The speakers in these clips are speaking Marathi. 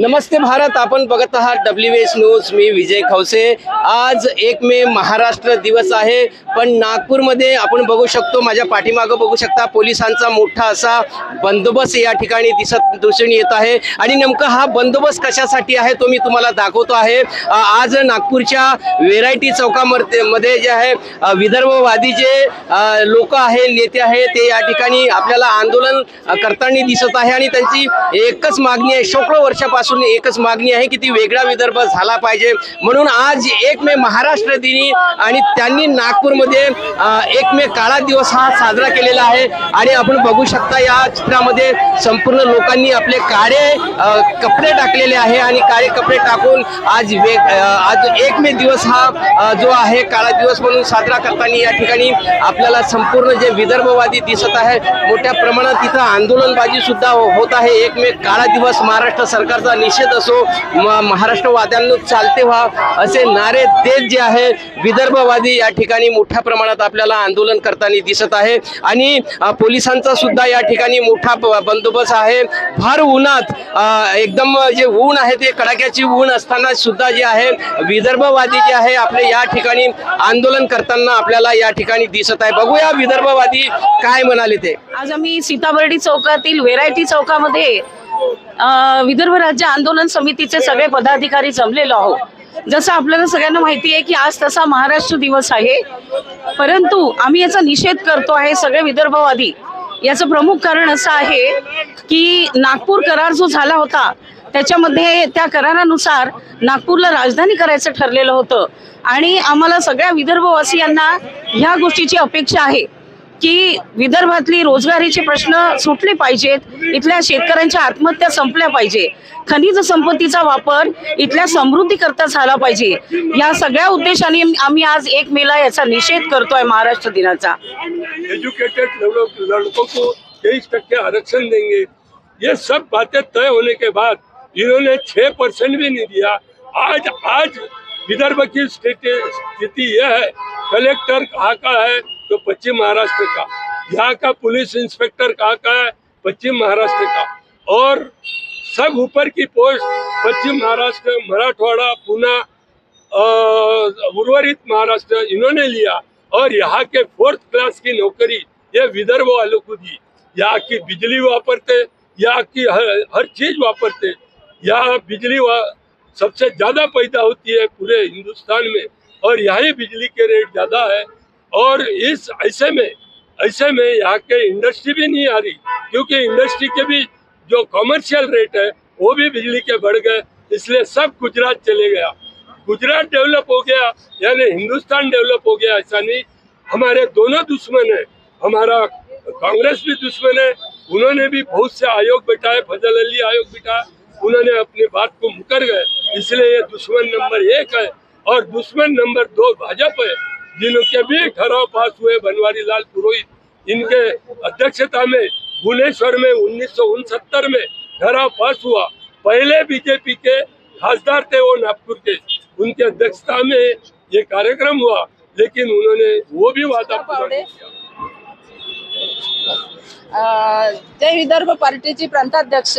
नमस्ते भारत आपण बघत आहात डब्ल्यू एस न्यूज मी विजय खवसे. आज एक मे महाराष्ट्र दिवस आहे पण नागपूरमध्ये आपण बघू शकतो माझ्या पाठीमागं बघू शकता पोलिसांचा मोठा असा बंदोबस्त या ठिकाणी दिसत दिसून येत आहे. आणि नेमकं हा बंदोबस्त कशासाठी आहे तो मी तुम्हाला दाखवतो आहे. आज नागपूरच्या व्हेरायटी चौकामध्ये मध्ये जे आहे विदर्भवादी जे लोक आहे नेते आहे ते या ठिकाणी आपल्याला आंदोलन करताना दिसत आहे. आणि त्यांची एकच मागणी आहे शेकडो वर्षापासून एकच मागणी आहे की ती वेगळा विदर्भ झाला पाहिजे. म्हणून आज एक मे महाराष्ट्र दिनी आणि त्यांनी नागपूरमध्ये एक मे काळा दिवस हा साजरा केलेला आहे. आणि आपण बघू शकता या चित्रामध्ये संपूर्ण लोकांनी आपले काळे कपडे टाकलेले आहे आणि काळे कपडे टाकून आज वेग आज एक मे दिवस हा जो आहे काळा दिवस म्हणून साजरा करताना या ठिकाणी आपल्याला संपूर्ण जे विदर्भवादी दिसत आहे मोठ्या प्रमाणात तिथं आंदोलनबाजी सुद्धा हो-, होत आहे. एक मे काळा दिवस महाराष्ट्र सरकारचा निषेध असो म- चालते व्हा असे नारे देत जे आहे विदर्भवादी या ठिकाणी मोठ्या प्रमाणात आपल्याला आंदोलन करताना दिसत आहे. आणि पोलिसांचा सुद्धा या ठिकाणी मोठा बंदोबस्त आहे. फार उन्हात एकदम जे ऊन आहे ते कडाक्याची ऊन असताना सुद्धा जे आहे विदर्भवादी जे आहे आपले या ठिकाणी आंदोलन करताना आपल्याला या ठिकाणी दिसत आहे. बघूया विदर्भवादी काय म्हणाले ते. आज आम्ही सीताबर्डी चौकातील व्हेरायटी चौकामध्ये विदर्भ राज्य आंदोलन समितीचे सगळे पदाधिकारी जमलेलो आहोत. जसं आपल्याला सगळ्यांना माहिती आहे की आज तसा महाराष्ट्र दिवस आहे. परंतु आम्ही याचा निषेध करतो आहे सगळे विदर्भवादी. याचं प्रमुख कारण असं आहे की नागपूर करार जो झाला होता त्याच्यामध्ये त्या करारानुसार नागपूरला राजधानी करायचं ठरलेलं होतं. आणि आम्हाला सगळ्या विदर्भवासियांना ह्या गोष्टीची अपेक्षा आहे. की विदर्भातली रोजगारीचे प्रश्न सुटले पाहिजेत. इथल्या शेतकऱ्यांच्या आत्महत्या संपल्या पाहिजे. खनिज संपत्तीचा वापर इथल्या समृद्धी करता झाला पाहिजे. या सगळ्या उद्देशाने आम्ही आज एक मेला याचा निषेध करतोय महाराष्ट्र दिनाचा. एजुकेटेड लोग लड़कों को तेईस टक्के आरक्षण देंगे. ये सब बातें तय होने के बाद इन्होंने छह परसेंट भी नहीं दिया. आज आज विदर्भ की स्थिति स्थिति यह है. कलेक्टर कहाँ का है तो पश्चिम महाराष्ट्र का। यहाँ का पुलिस इंस्पेक्टर कहाँ का है? पश्चिम महाराष्ट्र का। और सब ऊपर की पोस्ट पश्चिम महाराष्ट्र मराठवाड़ा अ, उर्वरित महाराष्ट्र इन्होंने लिया। और यहाँ के फोर्थ क्लास की नौकरी ये विदर्भ वालों को दी। यहाँ की बिजली वापरते यहाँ की हर हर चीज़ वापरते। यहाँ बिजली वा सबसे ज़्यादा पैदा होती है पूरे हिंदुस्तान में। और यहाँ बिजली के रेट ज़्यादा है। और इस ऐसे में ऐसे में यहाँ के इंडस्ट्री भी नहीं आ रही, क्योंकि इंडस्ट्री के भी जो कॉमर्शियल रेट है, वो भी बिजली के बढ़ गए, इसलिए सब गुजरात चले गया। गुजरात डेवलप हो गया, यानी हिंदुस्तान डेवलप हो गया, ऐसा नहीं। हमारे दोनों दुश्मन है, हमारा कांग्रेस भी दुश्मन है, उन्होंने भी बहुत से आयोग बैठाए, फजल अली आयोग बिठाया उन्होंने अपनी बात को मुकर गए, इसलिए ये दुश्मन नंबर एक है। और दुश्मन नंबर दो भाजपा है जिनके भी ठहराव पास हुए बनवारी लाल पुरोहित इनके अध्यक्षता में भुवनेश्वर में उन्नीस में ठहराव पास हुआ। पहले बीजेपी के खासदार थे वो नागपुर के। उनके अध्यक्षता में ये कार्यक्रम हुआ लेकिन उन्होंने वो भी वादा पूरा जय विदर्भ पार्टीची प्रांताध्यक्ष।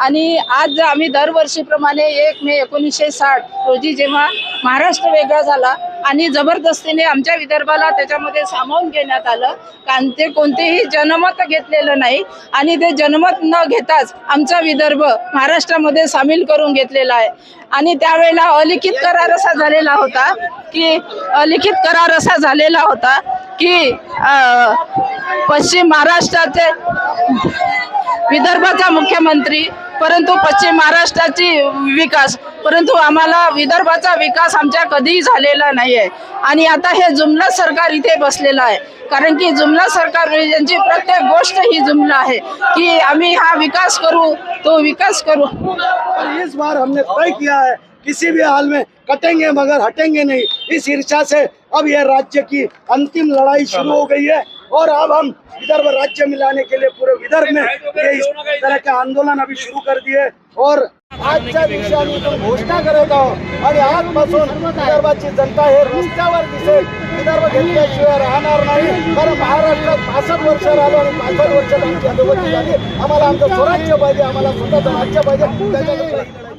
आणि आज आम्ही दरवर्षीप्रमाणे एक मे एकोणीसशे साठ रोजी जेव्हा महाराष्ट्र वेगळा झाला आणि जबरदस्तीने आमच्या विदर्भाला त्याच्यामध्ये सामावून घेण्यात आलं कारण ते कोणतेही जनमत घेतलेलं नाही आणि ते जनमत न घेताच आमचा विदर्भ महाराष्ट्रामध्ये सामील करून घेतलेला आहे. आणि त्यावेळेला अलिखित करार असा झालेला होता की अलिखित करार असा झालेला होता की पश्चिम महाराष्ट्राचे विदर्भाचा मुख्यमंत्री परंतु पश्चिम महाराष्ट्राची विकास परंतु आम्हाला विदर्भाचा विकास आमच्या कधीही झालेला नाही आहे आणि आता हे जुमला सरकार इथे बसलेलं आहे. कारण की जुमला सरकार म्हणजे यांची प्रत्येक गोष्ट ही जुमला आहे की आम्ही हा विकास करू तो विकास करू. इस बार हमने तय किया है किसी भी हाल में कटेंगे मगर हटेंगे नहीं। इस ईर्षा से अब यह राज्य की अंतिम लड़ाई शुरू हो गई है। और अब हम विदर्भ राज्य मिलाने के लिए पूरे विदर्भ में ये इस तरह का आंदोलन अभी शुरू कर दिए और आजच्या दिवशी आम्ही इथून घोषणा करत आहोत आणि आजपासून विदर्भाची जनता हे रस्त्यावर दिसेल विदर्भ घेतल्याशिवाय राहणार नाही. कारण महाराष्ट्रात पासष्ट वर्ष राहिलो आणि पासष्ट वर्षात आमची अधोगती झाली. आम्हाला आमचं स्वराज्य पाहिजे आम्हाला स्वतःचं राज्य पाहिजे. त्याच्याकरता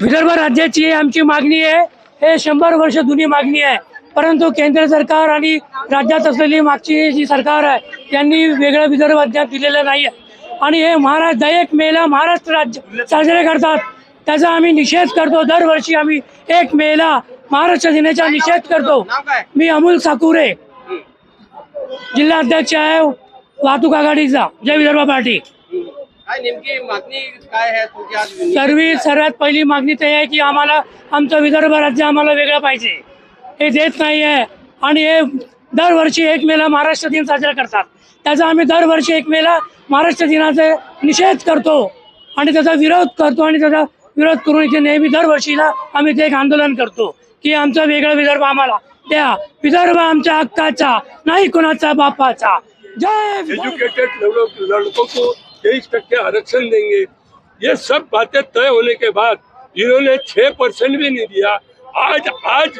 विदर्भ राज्याची आमची मागणी आहे. हे शंभर वर्ष जुनी मागणी आहे. परंतु केंद्र सरकार आणि राज्यात असलेली मागची जी सरकार आहे त्यांनी वेगळं विदर्भ अद्याप दिलेलं नाही आहे आणि हे महाराष्ट्र एक मेला महाराष्ट्र राज्य साजरे करतात. त्याचा आम्ही निषेध करतो. दरवर्षी आम्ही एक मेला महाराष्ट्र दिनाचा निषेध करतो. मी अमोल साकुरे जिल्हा अध्यक्ष आहे वाहतूक आघाडीचा. जय विदर्भ पार्टी. काय नेमकी मागणी काय आहे? तुमची आज सर्वी सर्वात पहिली मागणी ते आहे की आम्हाला आमचं विदर्भ राज्य आम्हाला वेगळं पाहिजे. हे देत नाही आहे आणि हे दरवर्षी एक मेला महाराष्ट्र दिन साजरा करतात. त्याचा आम्ही दरवर्षी एक मेला महाराष्ट्र दिनाचा निषेध करतो आणि त्याचा विरोध करतो आणि त्याचा विरोध करून इथे नेहमी दरवर्षीला आम्ही ते एक आंदोलन करतो की आमचा वेगळा विदर्भ आम्हाला द्या. विदर्भ आमच्या हक्काचा नाही कुणाचा बापाचा. जय विदर्भ! एजुकेटेड लड़कों को तेईस टक्के आरक्षण देंगे. ये सब बातें तय होने के बाद इन्होंने छह परसेंट भी नहीं दिया. आज आज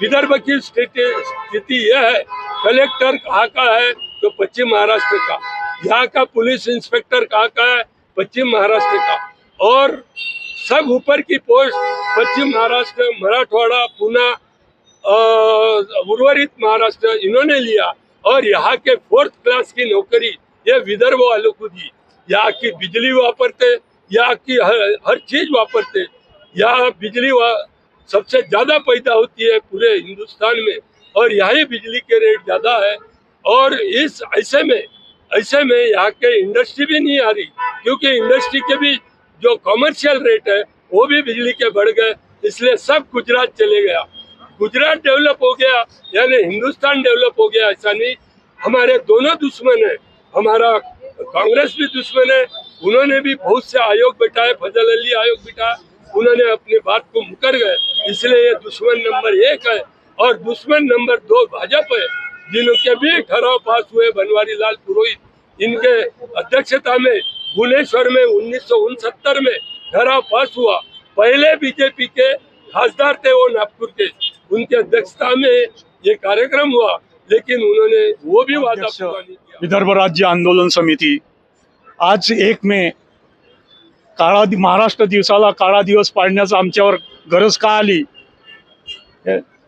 विदर्भ की स्थिति स्थिति यह है कलेक्टर कहाँ का है? तो पश्चिम महाराष्ट्र का। यहाँ का पुलिस इंस्पेक्टर कहाँ का है? पश्चिम महाराष्ट्र का। और सब ऊपर की पोस्ट पश्चिम महाराष्ट्र मराठवाड़ा पुणे उर्वरित महाराष्ट्र इन्होंने लिया। और यहाँ के फोर्थ क्लास की नौकरी ये विदर्भ वालों को दी। यहाँ की बिजली वापरते यहाँ की हर, हर चीज़ वापरते। यहाँ बिजली वा, सबसे ज़्यादा पैदा होती है पूरे हिंदुस्तान में और यहाँ बिजली के रेट ज़्यादा है। और इस ऐसे में ऐसे में यहाँ के इंडस्ट्री भी नहीं आ रही, क्योंकि इंडस्ट्री के भी जो कॉमर्शियल रेट है, वो भी बिजली के बढ़ गए, इसलिए सब गुजरात चले गया। गुजरात डेवलप हो गया, यानी हिंदुस्तान डेवलप हो गया, ऐसा नहीं। हमारे दोनों दुश्मन है, हमारा कांग्रेस भी दुश्मन है, उन्होंने भी बहुत से आयोग बिठाए, फजल अली आयोग बिठाया उन्होंने अपनी बात को मुकर गए। इसलिए ये दुश्मन नंबर एक है और दुश्मन नंबर दो भाजपा है जिनके भी ठहराव पास हुए बनवारी लाल पुरोहित। इनके अध्यक्षता में भुवनेश्वर में उन्नीस में ठहराव पास हुआ। पहले बीजेपी के खासदार थे वो नागपुर के। उनके अध्यक्षता में ये कार्यक्रम हुआ लेकिन उन्होंने वो भी वादा विदर्भ राज्य आंदोलन समिति आज एक मे काळा दि- महाराष्ट्र दिवसाला काळा दिवस पाळण्याचा आमच्यावर गरज का आली?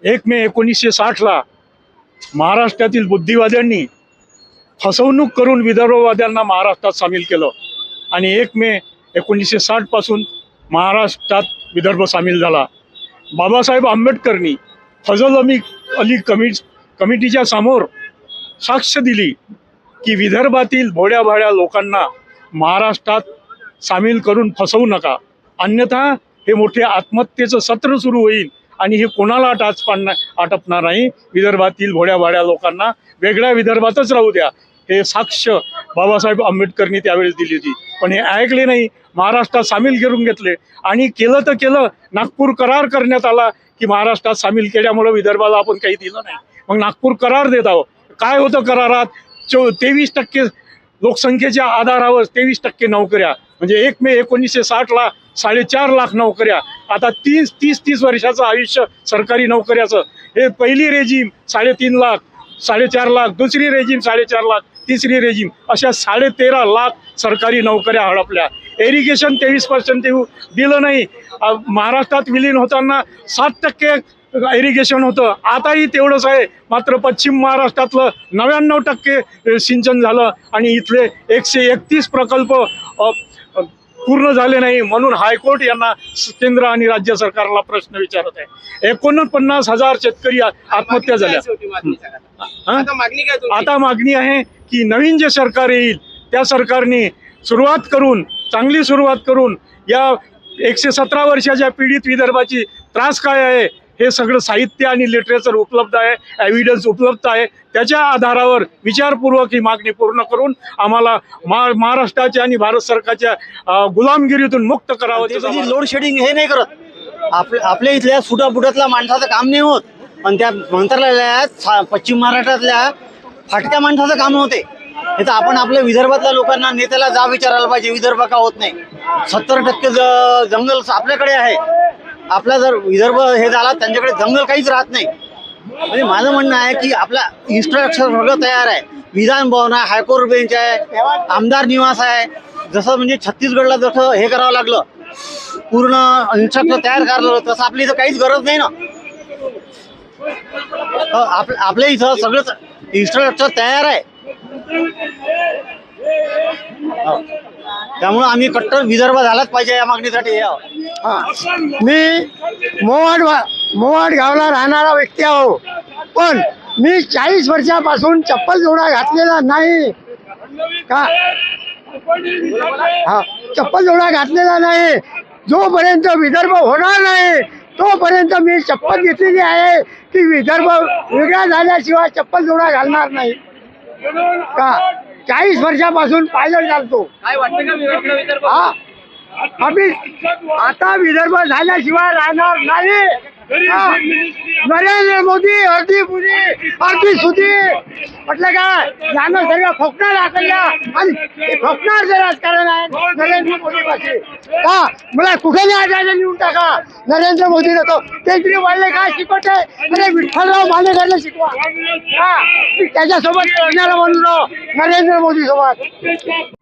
एक मे एकोणीसशे साठला महाराष्ट्रातील बुद्धिवाद्यांनी फसवणूक करून विदर्भवाद्यांना महाराष्ट्रात सामील केलं आणि एक मे एकोणीसशे साठपासून महाराष्ट्रात विदर्भ सामील झाला. बाबासाहेब आंबेडकरनी फजल अमी अली कमि कमिटीच्या समोर साक्ष दिली की विदर्भातील भोड्या भाड्या लोकांना महाराष्ट्रात सामील करून फसवू नका. अन्यथा हे मोठे आत्महत्येचं सत्र सुरू होईल आणि हे कोणाला टाच पाडणार आटपणार नाही? विदर्भातील भोड्या भाड्या लोकांना वेगळ्या विदर्भातच राहू द्या. हे साक्ष बाबासाहेब आंबेडकरनी त्यावेळेस दिली होती. पण हे ऐकले नाही. महाराष्ट्रात सामील करून घेतले. आणि केलं तर केलं. नागपूर करार करण्यात आला की महाराष्ट्रात सामील केल्यामुळं विदर्भाला आपण काही दिलं नाही. मग नागपूर करार देत आहोत. काय होतं करारात? चो तेवीस टक्के लोकसंख्येच्या आधारावर तेवीस टक्के नोकऱ्या. म्हणजे एक मे एकोणीसशे साठला साडेचार लाख नोकऱ्या. आता तीस तीस तीस वर्षाचं आयुष्य सरकारी नोकऱ्याचं. हे पहिली रेजिम साडेतीन लाख साडेचार लाख दुसरी रेजिम साडेचार लाख तिसरी रेजिम अशा साडे तेरा लाख सरकारी नोकऱ्या हडपल्या. एरिगेशन तेवीस पर्सेंट दिलं नाही. महाराष्ट्रात विलीन होताना सात टक्के इरिगेशन होतं. आताही तेवढंच आहे. मात्र पश्चिम महाराष्ट्रातलं नव्याण्णव टक्के सिंचन झालं आणि इथले एकशे एकतीस प्रकल्प पूर्ण झाले नाही म्हणून हायकोर्ट यांना केंद्र आणि राज्य सरकारला प्रश्न विचारत आहे. एकोणपन्नास हजार शेतकरी आत्महत्या झाल्या. हा? आता मागणी आहे की नवीन जे सरकार येईल त्या सरकारने सुरुवात करून चांगली सुरुवात करून या एकशे सतरा वर्षाच्या पीडित विदर्भाची त्रास काय आहे हे सगळं साहित्य आणि लिटरेचर उपलब्ध आहे एव्हिडन्स उपलब्ध आहे. त्याच्या आधारावर विचारपूर्वक ही मागणी पूर्ण करून आम्हाला मा महाराष्ट्राच्या आणि भारत सरकारच्या गुलामगिरीतून मुक्त करावं कधी लोड शेडिंग हे नाही करत. आपल्या आपल्या इथल्या सुटापुटातल्या माणसाचं काम नाही होत. पण त्या मंत्रालयात सा- पश्चिम महाराष्ट्रातल्या फाटक्या माणसाचं काम होते. हे तर आपण आपल्या विदर्भातल्या लोकांना नेत्याला जा विचारायला पाहिजे. विदर्भ का होत नाही? सत्तर टक्के ज- जंगल आपल्याकडे आहे. आपला जर विदर्भ हे झाला त्यांच्याकडे जंगल काहीच राहत नाही. म्हणजे माझं म्हणणं आहे की आपला इन्स्ट्रक्चर सगळं तयार आहे. विधान भवन आहे हायकोर्ट बेंच आहे आमदार निवास आहे. जसं म्हणजे छत्तीसगडला जसं हे करावं लागलं पूर्ण इन्स्ट्रक्चर तयार करायला तसं आपल्या इथं काहीच गरज नाही ना. हो, आप आपल्या इथं सगळंच इन्स्ट्रक्चर तयार आहे. हो. त्यामुळं आम्ही कट्टर विदर्भ झालाच पाहिजे या मागणीसाठी. हे. मी मोवाड मोवाड गावला राहणारा व्यक्ती आहो. पण मी चाळीस वर्षापासून चप्पल जोडा घातलेला नाही. का? हा चप्पल जोडा घातलेला नाही. जोपर्यंत विदर्भ होणार नाही तोपर्यंत मी शपथ घेतलेली आहे की विदर्भ वेगळा झाल्याशिवाय चप्पल जोडा घालणार नाही. का? चाळीस वर्षापासून पायलट चालतो. काय वाटतं का विदर्भ विदर्भ? हा आम्ही आता विदर्भ झाल्याशिवाय राहणार नाही. नरेंद्र मोदी अर्धी पुरी अर्धी सुधी. म्हटलं काय? यानं सगळं खोकणार आकडल्या आणि खोकणार जे राजकारण आहे नरेंद्र मोदी पाशी का मला कुठे नाही जायचं लिहून टाका नरेंद्र मोदी नको केजरीवालने काय शिकवते. अरे विठ्ठलराव मानेकरला शिकवा. हा मी त्याच्यासोबत लढणारा म्हणून नरेंद्र मोदी सोबत